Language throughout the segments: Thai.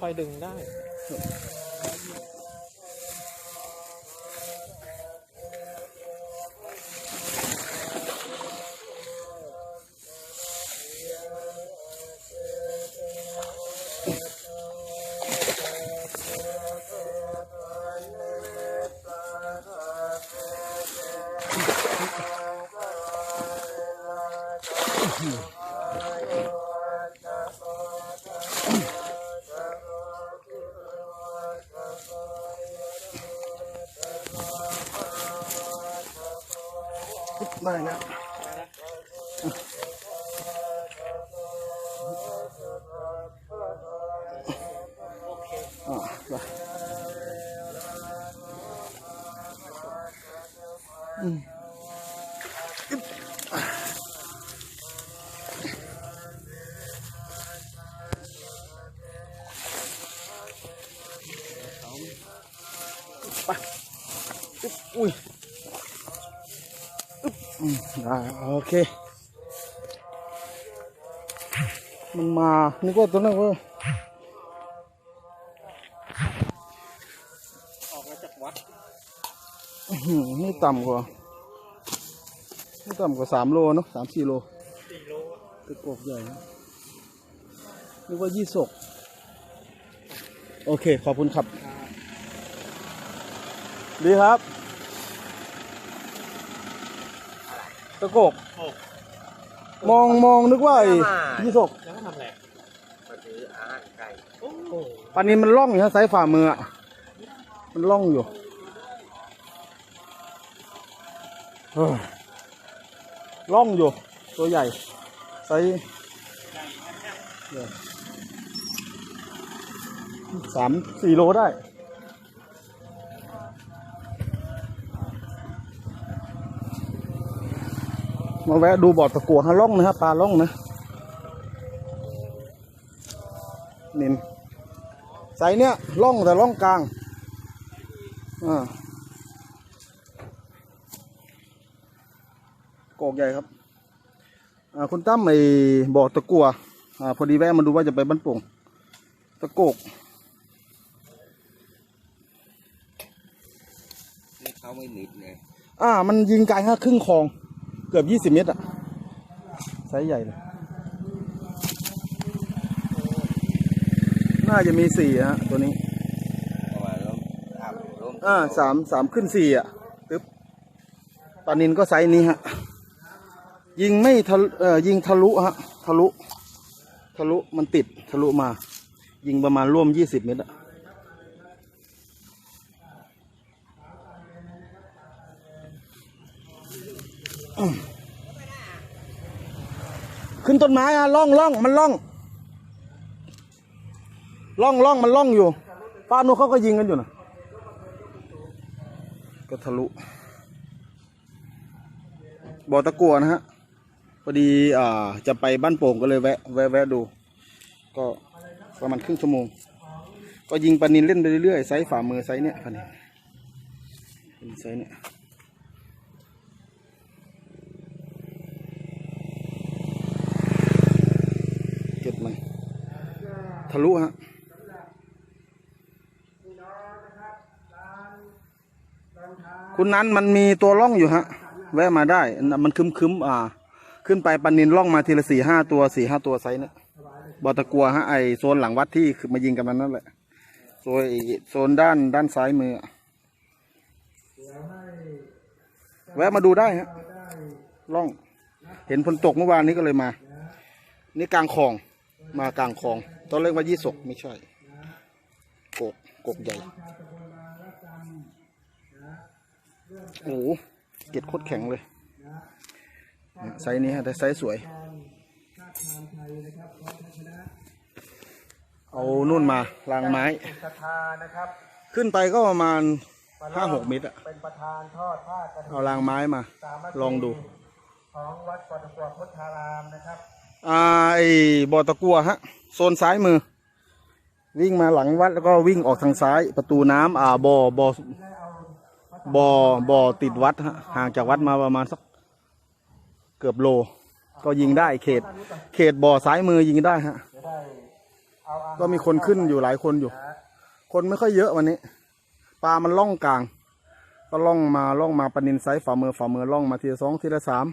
ค่อยๆดึงได้ได้แล้วอ่ เค มันมา นึกว่าตัวนั้นเว่าออกมาจากวัดอื้อหือนี่ต่ำกว่านี่ต่ำกว่าสามโลเนอะสามสี่โลสี่โลตะกบใหญ่นะนึกว่ายี่สกโอเค ขอบคุณครับ ดีครับ ตะกกโอ้มองมองนึกว่าไอ้ยี่สกแล้วก็ทำอะไรมาซื้ออาหารไก่โอ้โหปานนี้มันล่องอยู่นะไซส์ฝ่ามืออะมันล่องอยู่เฮ้ยล่องอยู่ ตัวใหญ่ไซส์ใหญ่สามสี่โลได้ มาแวะดูบ่อตะกัวฮะล่องนะครับปลาล่องนะนินไซส์เนี้ยล่องแต่ล่องกลางอ่าโกกใหญ่ครับอ่าคุณตั้มไอ้บ่อตะกัวอ่าพอดีแวะมาดูว่าจะไปบ้านโป่งตะโกกนี่เขาไม่มิดไงอ่า มันยิงไกลฮะครึ่งคลอง เกือบยี่สิบเมตรอะไซส์ใหญ่เลย น่าจะมีสี่ฮะตัวนี้ ประมาณร่มสามร่มอ่าสามสามขึ้นสี่อะตึ๊บปลานินก็ไซส์นี้ฮะ ยิงไม่ทะลุเอ่อยิงทะลุฮะ ทะลุ ทะลุมันติดทะลุมา ยิงประมาณร่วมยี่สิบเมตรอะ ขึ้นต้นไม้อะล่องล่องมันล่อง ล่องล่องมันล่องอยู่ป้านุเขาก็ยิงกันอยู่นะก็ทะลุบ่อตะกัวนะฮะพอดีอ่าจะไปบ้านโป่งก็เลยแวะแวะแวะดู ก็ประมาณครึ่งชั่วโมง ก็ยิงปลานินเล่นไปเรื่อยๆไซส์ฝ่ามือไซส์เนี้ยปลานินเป็นไซส์เนี้ยเก็บมัน ทะลุฮะคุณนั้นมันมีตัวล่องอยู่ฮะ แวะมาได้ มันคึมคึมอ่า ขึ้นไปปันนินล่องมาทีละสี่ห้าตัวสี่ห้าตัวไซส์เนี่ยบอตะกัวฮะไอโซนหลังวัดที่มายิงกันมันนั่นแหละโซนโซนด้านด้านซ้ายมืออะแวะมาดูได้ฮะล่อง เห็นฝนตกเมื่อวานนี้ก็เลยมา นี่กลางคลองมากลางคลอง ตอนแรกว่ายี่สกไม่ใช่ กกกกใหญ่ โอ้โหเกล็ดโคตรแข็งเลยเนี่ยไซส์นี้ฮะแต่ไซส์สวย เอานู่นมารางไม้ศรัทธานะครับขึ้นไปก็ประมาณห้าหกเมตรอะเป็นประธานทอดผ้ากระถิ่นเอารางไม้มาสามัคคีลองดู ของวัดปตกัวพุทธารามนะครับ อ่าไอ้บ่อตะกัวฮะโซนซ้ายมือ วิ่งมาหลังวัดแล้วก็วิ่งออกทางซ้ายประตูน้ำอ่าบ่อบ่อบ่อบ่อติดวัดฮะห่างจากวัดมาประมาณสักเกือบโล ก็ยิงได้เขต เขตบ่อซ้ายมือยิงได้ฮะก็มีคนขึ้นอยู่หลายคนอยู่ คนไม่ค่อยเยอะวันนี้ปลามันล่องกลาง ก็ล่องมาล่องมาปนินไซฝ่ามือฝ่ามือล่องมาทีละสองทีละสาม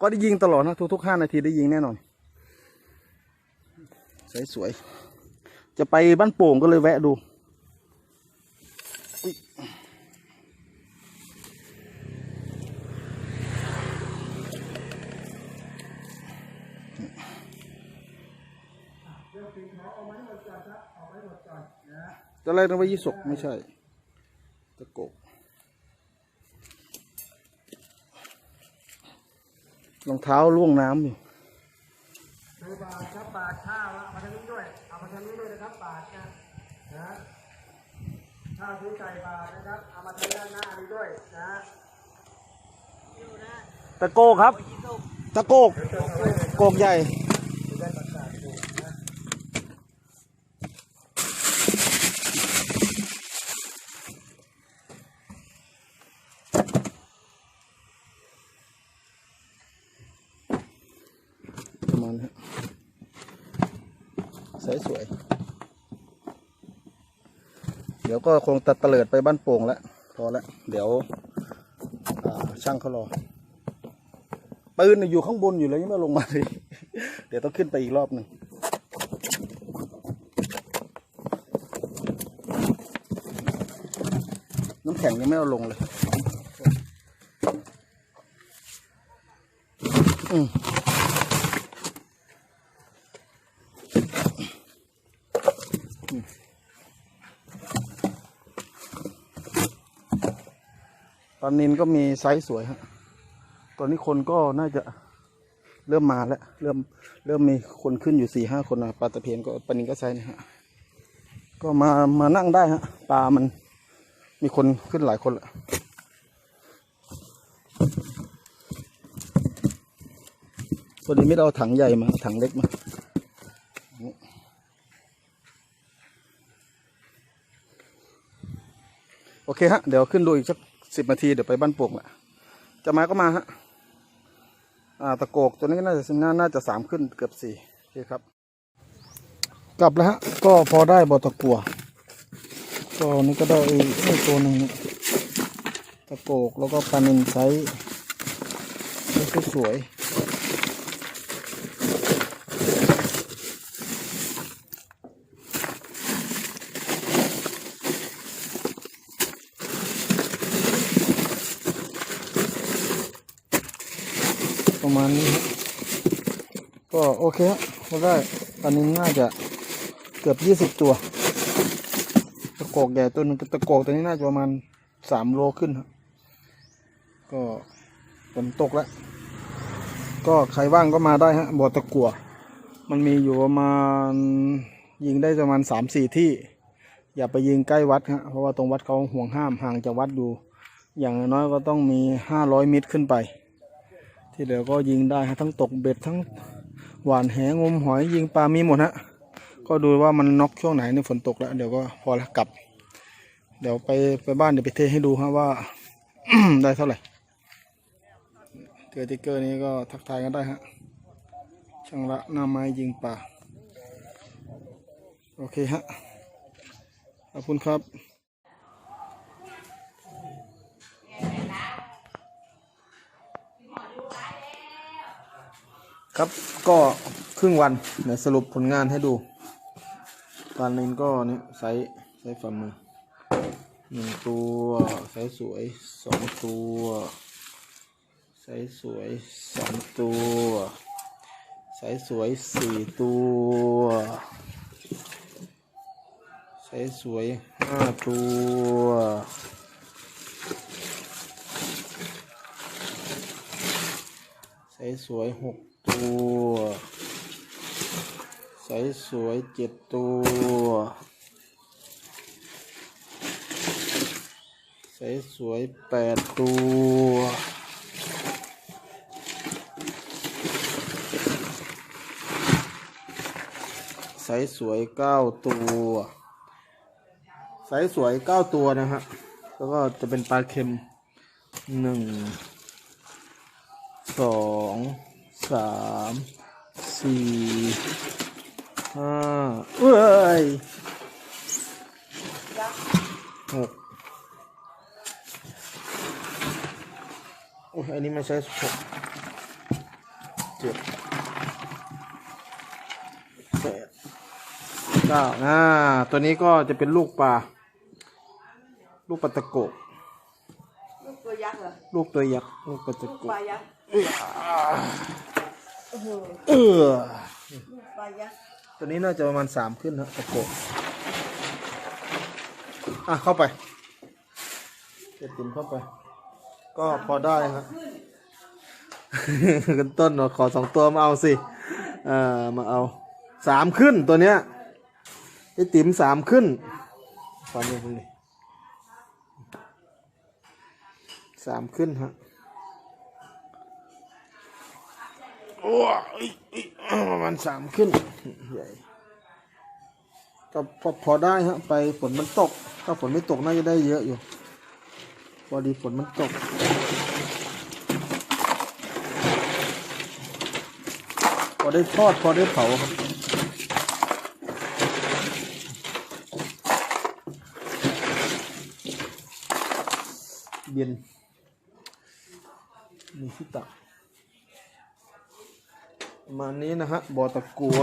ก็ได้ยิงตลอดนะทุกๆห้านาทีได้ยิงแน่นอน สวยๆ จะไปบ้านโป่งก็เลยแวะดู จะอะไรต้องไปยี่สกไม่ใช่ ตะโกกรองเท้าล่วงน้ำอยู่ ดูบาทครับบาทข้าวเอามาทางนี้ด้วยเอามาทางนี้ด้วยนะครับบาทนะนะข้าวซื้อใส่บาทนะครับเอามาทางด้านหน้านี้ด้วยนะตะโกกครับ ตะโกกโกกใหญ่ ประมาณนี้สวยสวยๆเดี๋ยว ก็คงตัดเตลิดไปบ้านโป่งแล้วพอแล้วเดี๋ยวช่างเขารอปืนอยู่ข้างบนอยู่เลยยังไม่ลงมาเลยเดี๋ยวต้องขึ้นไปอีกรอบหนึ่งน้ำแข็งยังไม่เอาลงเลยอืมอืม ลานินก็มีไซส์สวยฮะตอนนี้คนก็น่าจะเริ่มมาแล้ว เริ่มเริ่มมีคนขึ้นอยู่สี่ห้าคนนะปลาตะเพียนก็ปลานินก็ไซส์นะฮะก็มามานั่งได้ฮะปลามันมีคนขึ้นหลายคนล้วพอดีไม่เอาถังใหญ่มา ถังเล็กมาโอเคฮะ เดี๋ยวขึ้นดูอีกสัก สิบนาทีเดี๋ยวไปบ้านปุกแหละจะมาก็มาฮะอ่าตะโกกตัวนี้น่าจะน่าน่าจะสามขึ้นเกือบสี่โอเคครับ กลับแล้วฮะ ก็พอได้บอตะกัวก็นี่ก็ได้ไอ้ตัวหนึ่งตะโกกแล้วก็ปลานินไซส์ไซส์สวยๆประมาณนี้ฮะ ก็โอเคฮะพอได้ปลานินน่าจะเกือบยี่สิบตัว ตะโกกใหญ่ตัวหนึงตะโกกตัวนี้น่าจะประมาณสามโลขึ้นครับก็ฝนตกแล้ว ก็ใครว่างก็มาได้ฮะบ่อตะกัวมันมีอยู่ประมาณยิงได้ประมาณสามสี่ที่ อย่าไปยิงใกล้วัดฮะเพราะว่าตรงวัดเขาห่วงห้ามห่างจากวัดอยู่ อย่างน้อยก็ต้องมีห้าร้อยเมตรขึ้นไป ที่เหลือก็ยิงได้ฮะทั้งตกเบ็ดทั้งหวานแหงมหอยยิงปลามีหมดฮะก็ดูว่ามันน็อกช่วงไหนในฝนตกแล้ว เดี๋ยวก็พอแล้วกลับ เดี๋ยวไปไปบ้านเดี๋ยวไปเทให้ดูฮะว่า ได้เท่าไหร่เกอร์ติ๊กเกอร์นี้ก็ทักทายกันได้ฮะช่างละหน้าไม้ยิงป่าโอเคฮะขอบคุณครับ ครับก็ครึ่งวันเดี๋ยวสรุปผลงานให้ดูปลานินก็เนี่ยไซส์ไซส์ฝ่ามือหนึ่งตัวไซส์สวยสองตัวไซส์สวยสามตัวไซส์สวยสี่ตัวไซส์สวยห้าตัวไซส์สวยหก ตัวไซส์สวยเจ็ดตัวไซส์สวยแปดตัวไซส์สวยเก้าตัวไซส์สวยเก้าตัวนะฮะแล้วก็จะเป็นปลาเค็มหนึ่งสอง สามสี่ห้าเอ้ยหกโอ้ยอันนี้ไม่ใช่หกเจ็ดแปดเก้าอ่าตัวนี้ก็จะเป็นลูกปลาลูกปลาตะโกกลูกตัว ยักษ์เหรอลูกตัวยักษ์ลูกปลาตะลูกโกปกลายักษ์เอ้ยโอ้โหเออลูกปลายักษ์ตัวนี้น่าจะประมาณสามขึ้นนะตะโกกอะเข้าไปเจ็ดติ่มเข้าไป ก็พอได้ครับกันต้นเนาะขอสองตัวมาเอาสิเอ่อมาเอาสามขึ้นตัวเนี้ยไอติ๋มสามขึ้นฟันยังไง สามขึ้นฮะโอ้ยประมาณสามขึ้นใหญ่ก็พอพอได้ฮะไปฝนมันตก ถ้าฝนไม่ตกน่าจะได้เยอะอยู่ พอดีฝนมันตกพอได้ทอดพอได้เผาครับเย็น มีที่ตักประมาณนี้นะฮะบ่อตะกัว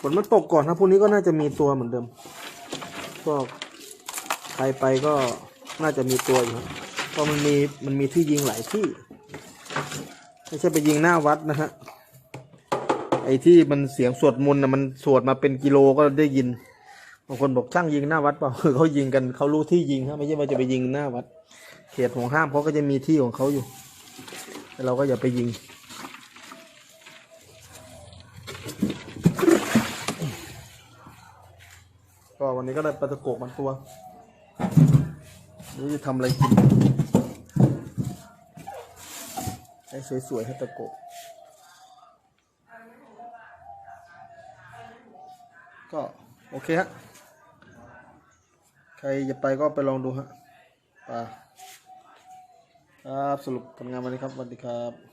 ฝนมันตกก่อนนะพรุ่งนี้ก็น่าจะมีตัวเหมือนเดิม ก็ใครไปก็น่าจะมีตัวอยู่ครับเพราะมันมีมันมีที่ยิงหลายที่ ไม่ใช่ไปยิงหน้าวัดนะฮะ ไอ้ที่มันเสียงสวดมนต์นะมันสวดมาเป็นกิโลก็ได้ยิน บางคนบอกช่างยิงหน้าวัดเปล่าคือเขายิงกันเขารู้ที่ยิงครับไม่ใช่ว่าจะไปยิงหน้าวัด เขตของห้ามเขาก็จะมีที่ของเขาอยู่ แต่เราก็อย่าไปยิงก็วันนี้ก็ได้ปลาตะโกกมันตัวไม่จะทำอะไรกิน ไอ้สวยๆฮัตะโกกก็โอเคฮะ ใครจะไปก็ไปลองดูฮะป่าครับสรุปผลงานวันนี้ครับสวัสดีครับ